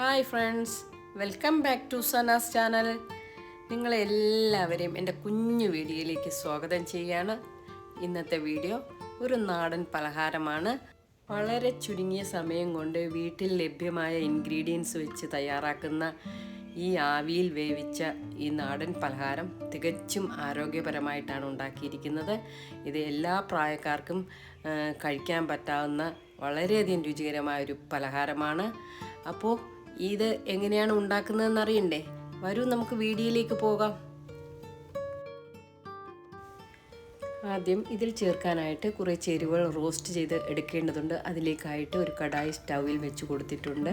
Hi friends welcome back to Sana's channel. നിങ്ങളെല്ലാവരെയും എന്റെ കുഞ്ഞു വീഡിയോയിലേക്ക് സ്വാഗതം ചെയ്യാണ്. ഇന്നത്തെ വീഡിയോ ഒരു നാടൻ പലഹാരമാണ്. വളരെ ചുരുങ്ങിയ സമയം കൊണ്ട് വീട്ടിൽ ലഭ്യമായ ഇൻഗ്രീഡിയൻസ് വെച്ച് തയ്യാറാക്കുന്ന ഈ ആവിയിൽ വേവിച്ച ഈ നാടൻ പലഹാരം തികച്ചും ആരോഗ്യപരമായിട്ടാണ് ഉണ്ടാക്കിയിരിക്കുന്നത്. ഇത് എല്ലാ പ്രായക്കാർക്കും കഴിക്കാൻ പറ്റാവുന്ന വളരെയധികം രുചികരമായ ഒരു പലഹാരമാണ്. അപ്പോൾ ഇത് എങ്ങനെയാണ് ഉണ്ടാക്കുന്നതെന്ന് അറിയണ്ടേ? വരൂ നമുക്ക് വീഡിയോയിലേക്ക് പോകാം. ആദ്യം ഇതിൽ ചേർക്കാനായിട്ട് കുറേ ചേരുവകൾ റോസ്റ്റ് ചെയ്ത് എടുക്കേണ്ടതുണ്ട്. അതിലേക്കായിട്ട് ഒരു കടായി സ്റ്റൗവിൽ വെച്ച് കൊടുത്തിട്ടുണ്ട്.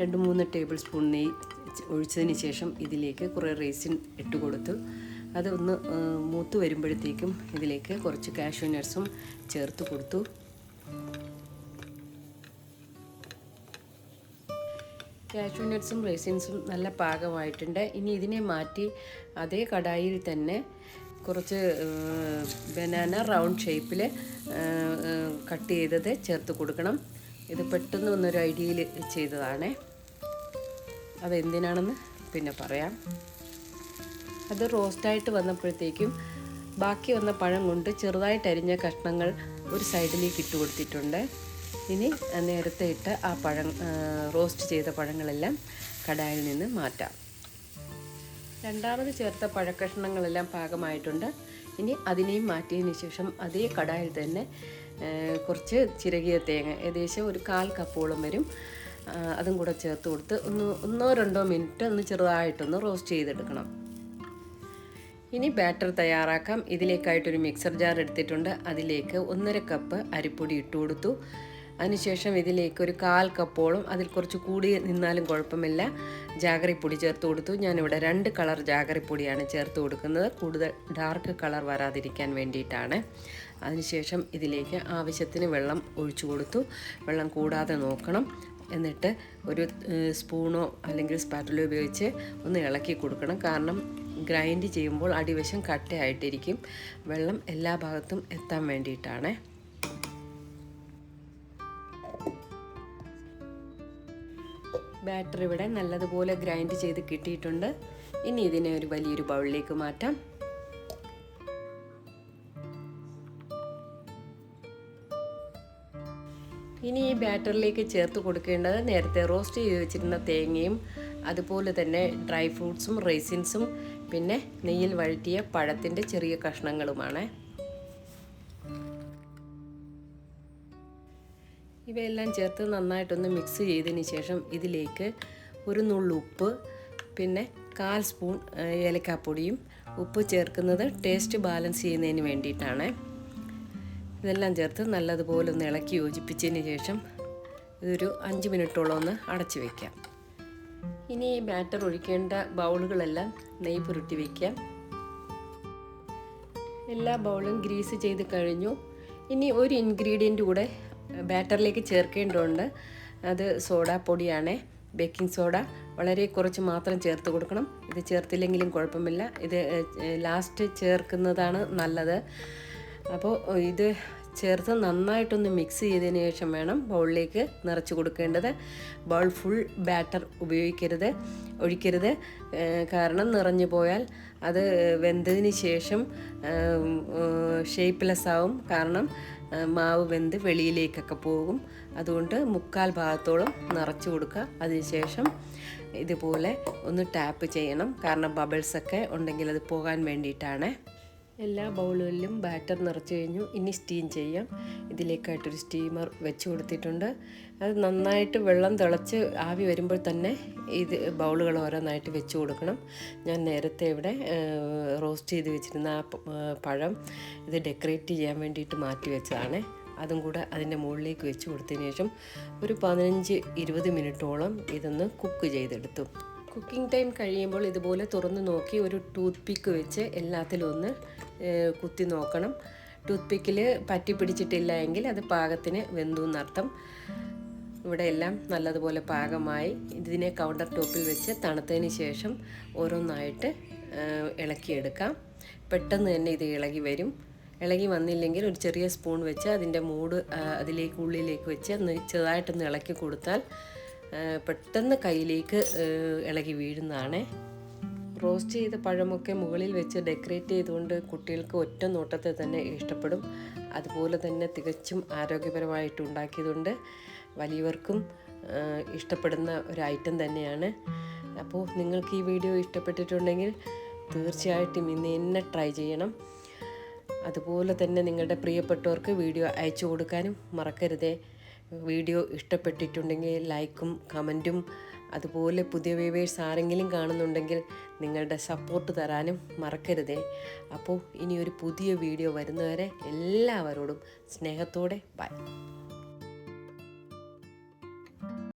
രണ്ട് മൂന്ന് ടേബിൾ സ്പൂൺ നെയ്യ് ഒഴിച്ചതിന് ശേഷം ഇതിലേക്ക് കുറേ റേസിൻ ഇട്ട് കൊടുത്തു. അത് ഒന്ന് മൂത്ത് വരുമ്പോഴത്തേക്കും ഇതിലേക്ക് കുറച്ച് കാഷ്യൂ നട്ട്സും ചേർത്ത് കൊടുത്തു. കാഷ്യൂ നട്ട്സും റേസിൻസും നല്ല പാകമായിട്ടുണ്ട്. ഇനി ഇതിനെ മാറ്റി അതേ കടായിൽ തന്നെ കുറച്ച് ബനാന റൗണ്ട് ഷേപ്പിൽ കട്ട് ചെയ്തത് ചേർത്ത് കൊടുക്കണം. ഇത് പെട്ടെന്ന് വന്നൊരു ഐഡിയയിൽ ചെയ്തതാണ്. അതെന്തിനാണെന്ന് പിന്നെ പറയാം. അത് റോസ്റ്റായിട്ട് വന്നപ്പോഴത്തേക്കും ബാക്കി വന്ന പഴം കൊണ്ട് ചെറുതായിട്ട് അരിഞ്ഞ കഷ്ണങ്ങൾ ഒരു സൈഡിലേക്ക് ഇട്ട് കൊടുത്തിട്ടുണ്ട്. ഇനി നേരത്തെ ഇട്ട ആ പഴം റോസ്റ്റ് ചെയ്ത പഴങ്ങളെല്ലാം കടായിൽ നിന്ന് മാറ്റാം. രണ്ടാമത് ചേർത്ത പഴക്കഷ്ണങ്ങളെല്ലാം പാകമായിട്ടുണ്ട്. ഇനി അതിനെയും മാറ്റിയതിന് ശേഷം അതേ കടായിൽ തന്നെ കുറച്ച് ചിരകിയ തേങ്ങ ഏകദേശം ഒരു കാൽ കപ്പോളം വരും. അതും കൂടെ ചേർത്ത് കൊടുത്ത് ഒന്ന് ഒന്നോ രണ്ടോ മിനിറ്റ് ഒന്ന് ചെറുതായിട്ടൊന്ന് റോസ്റ്റ് ചെയ്തെടുക്കണം. ഇനി ബാറ്റർ തയ്യാറാക്കാം. ഇതിലേക്കായിട്ടൊരു മിക്സർ ജാർ എടുത്തിട്ടുണ്ട്. അതിലേക്ക് ഒന്നര കപ്പ് അരിപ്പൊടി ഇട്ട് കൊടുത്തു. അതിനുശേഷം ഇതിലേക്ക് ഒരു കാൽ കപ്പോളും അതിൽ കുറച്ച് കൂടി നിന്നാലും കുഴപ്പമില്ല. ജാഗറിപ്പൊടി ചേർത്ത് കൊടുത്തു. ഞാനിവിടെ രണ്ട് കളർ ജാഗറിപ്പൊടിയാണ് ചേർത്ത് കൊടുക്കുന്നത്. കൂടുതൽ ഡാർക്ക് കളർ വരാതിരിക്കാൻ വേണ്ടിയിട്ടാണ്. അതിനുശേഷം ഇതിലേക്ക് ആവശ്യത്തിന് വെള്ളം ഒഴിച്ചു കൊടുത്തു. വെള്ളം കൂടാതെ നോക്കണം. എന്നിട്ട് ഒരു സ്പൂണോ അല്ലെങ്കിൽ സ്പാറ്റലോ ഉപയോഗിച്ച് ഒന്ന് ഇളക്കി കൊടുക്കണം. കാരണം ഗ്രൈൻഡ് ചെയ്യുമ്പോൾ അടിവശം കട്ടയായിട്ടിരിക്കും. വെള്ളം എല്ലാ ഭാഗത്തും എത്താൻ വേണ്ടിയിട്ടാണ്. ബാറ്റർ ഇവിടെ നല്ലതുപോലെ ഗ്രൈൻഡ് ചെയ്ത് കിട്ടിയിട്ടുണ്ട്. ഇനി ഇതിനെ ഒരു വലിയൊരു ബൗളിലേക്ക് മാറ്റാം. ഇനി ഈ ബാറ്ററിലേക്ക് ചേർത്ത് കൊടുക്കേണ്ടത് നേരത്തെ റോസ്റ്റ് ചെയ്ത് വെച്ചിരുന്ന തേങ്ങയും അതുപോലെ തന്നെ ഡ്രൈ ഫ്രൂട്ട്സും റേസിൻസും പിന്നെ നെയ്യിൽ വഴറ്റിയ പഴത്തിന്റെ ചെറിയ കഷ്ണങ്ങളുമാണ്. ഇവയെല്ലാം ചേർത്ത് നന്നായിട്ടൊന്ന് മിക്സ് ചെയ്തതിന് ശേഷം ഇതിലേക്ക് ഒരു നുള്ളു ഉപ്പ് പിന്നെ കാൽ സ്പൂൺ ഏലക്കാപ്പൊടിയും ഉപ്പ് ചേർക്കുന്നത് ടേസ്റ്റ് ബാലൻസ് ചെയ്യുന്നതിന് വേണ്ടിയിട്ടാണ്. ഇതെല്ലാം ചേർത്ത് നല്ലതുപോലെ ഒന്ന് ഇളക്കി യോജിപ്പിച്ചതിന് ശേഷം ഇതൊരു അഞ്ച് മിനിറ്റോളം ഒന്ന് അടച്ചു വയ്ക്കാം ഇനി ഈ ബാറ്റർ ഒഴിക്കേണ്ട ബൗളുകളെല്ലാം നെയ് പുരട്ടി വയ്ക്കാം എല്ലാ ബൗളും ഗ്രീസ് ചെയ്ത് കഴിഞ്ഞു. ഇനി ഒരു ഇൻഗ്രീഡിയന്റ് കൂടെ ബാറ്ററിലേക്ക് ചേർക്കേണ്ടതുണ്ട്. അത് സോഡ സോഡാപ്പൊടിയാണ് ബേക്കിംഗ് സോഡ വളരെ കുറച്ച് മാത്രം ചേർത്ത് കൊടുക്കണം. ഇത് ചേർത്തില്ലെങ്കിലും കുഴപ്പമില്ല. ഇത് ലാസ്റ്റ് ചേർക്കുന്നതാണ് നല്ലത്. അപ്പോൾ ഇത് ചേർത്ത് നന്നായിട്ടൊന്ന് മിക്സ് ചെയ്തതിന് ശേഷം വേണം ബൗളിലേക്ക് നിറച്ച് കൊടുക്കേണ്ടത്. ബൗൾ ഫുൾ ബാറ്റർ ഉപയോഗിക്കരുത് ഒഴിക്കരുത്. കാരണം നിറഞ്ഞു പോയാൽ അത് വെന്തതിന് ശേഷം ഷേപ്പ്ലെസ് ആവും. കാരണം മാവ് വെന്ത് വെളിയിലേക്കൊക്കെ പോകും. അതുകൊണ്ട് മുക്കാൽ ഭാഗത്തോളം നിറച്ചു കൊടുക്കുക. അതിനുശേഷം ഇതുപോലെ ഒന്ന് ടാപ്പ് ചെയ്യണം. കാരണം ബബിൾസൊക്കെ ഉണ്ടെങ്കിൽ അത് പോകാൻ വേണ്ടിയിട്ടാണ്. എല്ലാ ബൗളുകളിലും ബാറ്റർ നിറച്ച് കഴിഞ്ഞു. ഇനി സ്റ്റീം ചെയ്യാം. ഇതിലേക്കായിട്ടൊരു സ്റ്റീമർ വെച്ച് കൊടുത്തിട്ടുണ്ട്. അത് നന്നായിട്ട് വെള്ളം തിളച്ച് ആവി വരുമ്പോൾ തന്നെ ഇത് ബൗളുകൾ ഓരോന്നായിട്ട് വെച്ച് കൊടുക്കണം. ഞാൻ നേരത്തെ ഇവിടെ റോസ്റ്റ് ചെയ്ത് വെച്ചിരുന്ന ആ പഴം ഇത് ഡെക്കറേറ്റ് ചെയ്യാൻ വേണ്ടിയിട്ട് മാറ്റി വെച്ചതാണ്. അതും കൂടെ അതിന്റെ മുകളിലേക്ക് വെച്ച് കൊടുത്തതിന് ശേഷം ഒരു പതിനഞ്ച് ഇരുപത് മിനിറ്റോളം ഇതൊന്ന് കുക്ക് ചെയ്തെടുത്തു. കുക്കിംഗ് ടൈം കഴിയുമ്പോൾ ഇതുപോലെ തുറന്ന് നോക്കി ഒരു ടൂത്ത് പിക്ക് വെച്ച് എല്ലാത്തിലും ഒന്ന് കുത്തി നോക്കണം. ടൂത്ത് പിക്കിൽ പറ്റി പിടിച്ചിട്ടില്ല എങ്കിൽ അത് പാകത്തിന് വെന്തു എന്നർത്ഥം. ഇവിടെ എല്ലാം നല്ലതുപോലെ പാകമായി. ഇതിനെ കൗണ്ടർ ടോപ്പിൽ വെച്ച് തണുത്തതിന് ശേഷം ഓരോന്നായിട്ട് ഇളക്കിയെടുക്കാം. പെട്ടെന്ന് തന്നെ ഇത് ഇളകി വരും. ഇളകി വന്നില്ലെങ്കിൽ ഒരു ചെറിയ സ്പൂൺ വെച്ച് അതിന്റെ മൂട് അതിലേക്ക് ഉള്ളിലേക്ക് വെച്ച് ചെറുതായിട്ടൊന്ന് ഇളക്കി കൊടുത്താൽ പെട്ടെന്ന് കയ്യിലേക്ക് ഇളകി വീഴുന്നതാണേ. റോസ്റ്റ് ചെയ്ത പഴമൊക്കെ മുകളിൽ വെച്ച് ഡെക്കറേറ്റ് ചെയ്തുകൊണ്ട് കുട്ടികൾക്ക് ഒറ്റ നോട്ടത്തിൽ തന്നെ ഇഷ്ടപ്പെടും. അതുപോലെ തന്നെ തികച്ചും ആരോഗ്യപരമായിട്ട് ഉണ്ടാക്കിയതുകൊണ്ട് വലിയവർക്കും ഇഷ്ടപ്പെടുന്ന ഒരു ഐറ്റം തന്നെയാണ്. അപ്പോൾ നിങ്ങൾക്ക് ഈ വീഡിയോ ഇഷ്ടപ്പെട്ടിട്ടുണ്ടെങ്കിൽ തീർച്ചയായിട്ടും ഇന്ന് തന്നെ ട്രൈ ചെയ്യണം. അതുപോലെ തന്നെ നിങ്ങളുടെ പ്രിയപ്പെട്ടവർക്ക് വീഡിയോ അയച്ചു കൊടുക്കാനും മറക്കരുതേ. വീഡിയോ ഇഷ്ടപ്പെട്ടിട്ടുണ്ടെങ്കിൽ ലൈക്കും കമന്റും അതുപോലെ പുതിയ വ്യൂവേഴ്സ് ആരെങ്കിലും കാണുന്നുണ്ടെങ്കിൽ നിങ്ങളുടെ സപ്പോർട്ട് തരാനും മറക്കരുതേ. അപ്പോൾ ഇനി ഒരു പുതിയ വീഡിയോ വരുന്നവരെ എല്ലാവരോടും സ്നേഹത്തോടെ ബൈ